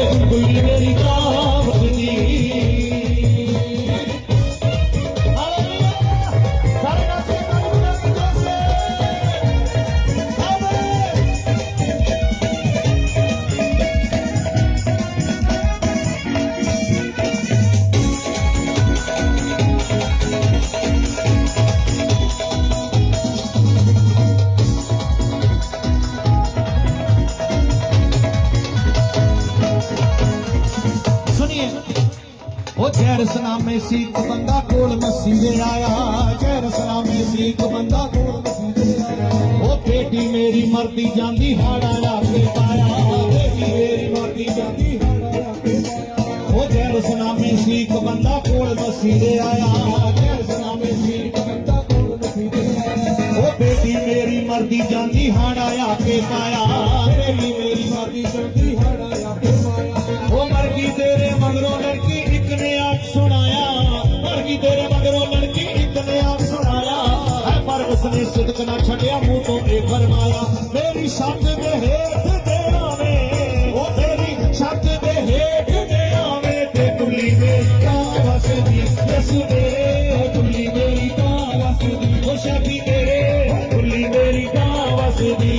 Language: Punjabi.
America. ਸੁਣੀਏ ਉਹ ਜ਼ਹਿਰ ਸਨਾਮੇ ਸੀ ਇੱਕ ਬੰਦਾ ਕੋਲ ਮੱਸੀ ਦੇ ਆਇਆ। ਜ਼ਹਿਰ ਸਨਾਮੇ ਸੀ ਇੱਕ ਬੰਦਾ ਕੋਲ ਉਹ ਬੇਟੀ ਮੇਰੀ ਮਰਦੀ ਜਾਂਦੀ, ਹਾੜਾ ਲਾ ਕੇ ਪਾਇਆ। ਬੇਟੀ ਮੇਰੀ ਮਰਦੀ ਜਾਂਦੀ ਉਹ ਜ਼ਹਿਰ ਸਨਾਮੇ ਸੀ ਇੱਕ ਬੰਦਾ ਕੋਲ ਮੱਸੀ ਦੇ ਆਇਆ। ਜ਼ਹਿਰ ਸਨਾਮੇ ਸੀ ਇੱਕ ਬੰਦਾ ਕੋਲ ਮੱਸੀ ਦੇ ਆਇਆ। ਉਹ ਬੇਟੀ ਮੇਰੀ ਮਰਦੀ ਜਾਂਦੀ, ਹਾੜਾ ਆ ਕੇ ਪਾਇਆ। ਬੇਟੀ ਮੇਰੀ ਮਰਦੀ ਜਾਂਦੀ, ਹਾੜਾ ਹੈ ਪਰ ਉਸਨੇ ਸਿਦਕ ਨਾ ਛੱਡਿਆ ਮੂੰਹ ਤੋਂ ਇਹ ਫਰਮਾਇਆ ਮੇਰੀ ਛੱਤ ਦੇ ਹੇਠ ਦੇ ਆਵੇਂ ਉਹ ਤੇਰੀ ਛੱਤ ਦੇ ਹੇਠ ਦੇ ਆਵੇਂ ਤੇ ਕੁੱਲੀ ਮੇਰੀ ਤਾਂ ਵਸਦੀ ਯਸੂ ਮੇਰੇ ਕੁੱਲੀ ਮੇਰੀ ਤਾਂ ਵਸਦੀ ਉਹ ਸ਼ਾਦੀ ਮੇਰੇ ਕੁੱਲੀ ਮੇਰੀ ਤਾਂ ਵਸਦੀ